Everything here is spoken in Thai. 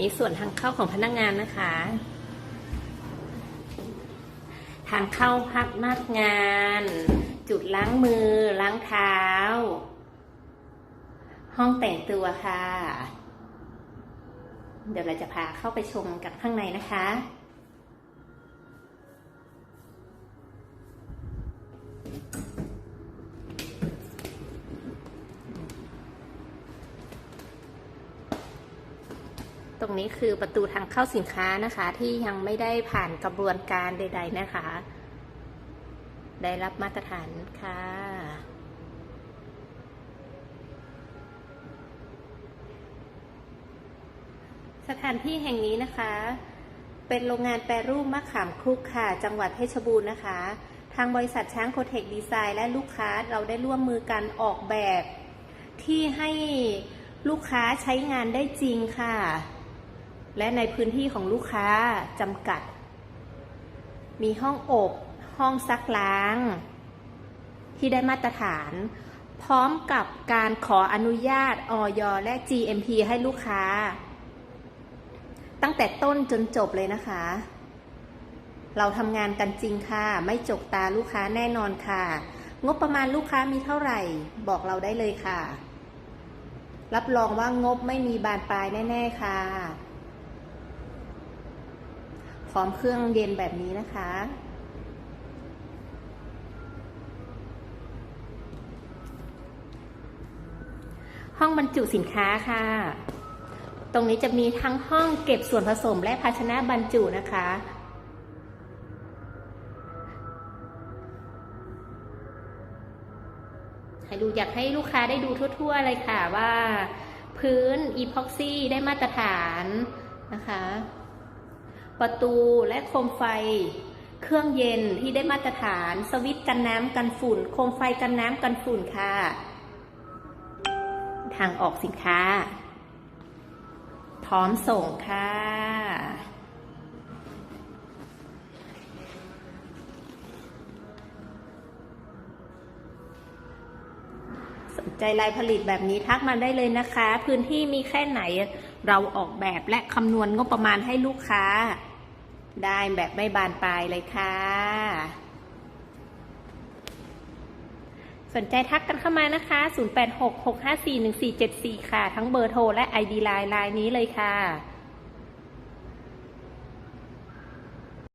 นี่ส่วนทางเข้าของพนักงานนะคะ ทางเข้าพักนักงาน จุดล้างมือ ล้างเท้า ห้องแต่งตัวค่ะ เดี๋ยวเราจะพาเข้าไปชมกันข้างในนะคะ ตรงนี้คือประตูทางเข้าสินค้านะคะ ที่ยังไม่ได้ผ่านกระบวนการใด ๆ นะคะ ได้รับมาตรฐานค่ะ สถานที่แห่งนี้นะคะ เป็นโรงงานแปรรูปมะขามคลุกค่ะ จังหวัดเพชรบูรณ์นะคะ ทางบริษัทช้างโคเทคดีไซน์และลูกค้าเราได้ร่วมมือกันออกแบบที่ให้ลูกค้าใช้งานได้จริงค่ะ และในพื้นที่ของลูกค้าจำกัด มีห้องอบ ห้องซักล้าง ที่ได้มาตรฐาน พร้อมกับการขออนุญาตออยและ GMP ให้ลูกค้า ตั้งแต่ต้นจนจบเลยนะคะ เราทำงานกันจริงค่ะ ไม่จกตาลูกค้าแน่นอนค่ะ งบประมาณลูกค้ามีเท่าไหร่ บอกเราได้เลยค่ะ รับรองว่างบไม่มีบานปลายแน่ ๆ ค่ะ พร้อมเครื่องเย็นแบบนี้นะคะ ห้องบรรจุสินค้าค่ะ ตรงนี้จะมีทั้งห้องเก็บส่วนผสมและภาชนะบรรจุนะคะให้ดูอยากให้ลูกค้าได้ดูทั่ว ๆ เลยค่ะว่า พื้นอีพ็อกซี่ได้มาตรฐานนะคะ ประตูและโคมไฟ เครื่องเย็นที่ได้มาตรฐาน สวิตช์กันน้ำกันฝุ่น โคมไฟกันน้ำกันฝุ่นค่ะ ทางออกสินค้า พร้อมส่งค่ะสนใจลายผลิตแบบนี้ทักมาได้เลยนะคะ พื้นที่มีแค่ไหนเราออกแบบและคำนวณงบประมาณให้ลูกค้า ได้แบบไม่บานปลายเลยค่ะ สนใจทักกันเข้ามานะคะ 0866541474 ค่ะ ทั้งเบอร์โทรและ ID ไลน์ไลน์นี้เลยค่ะ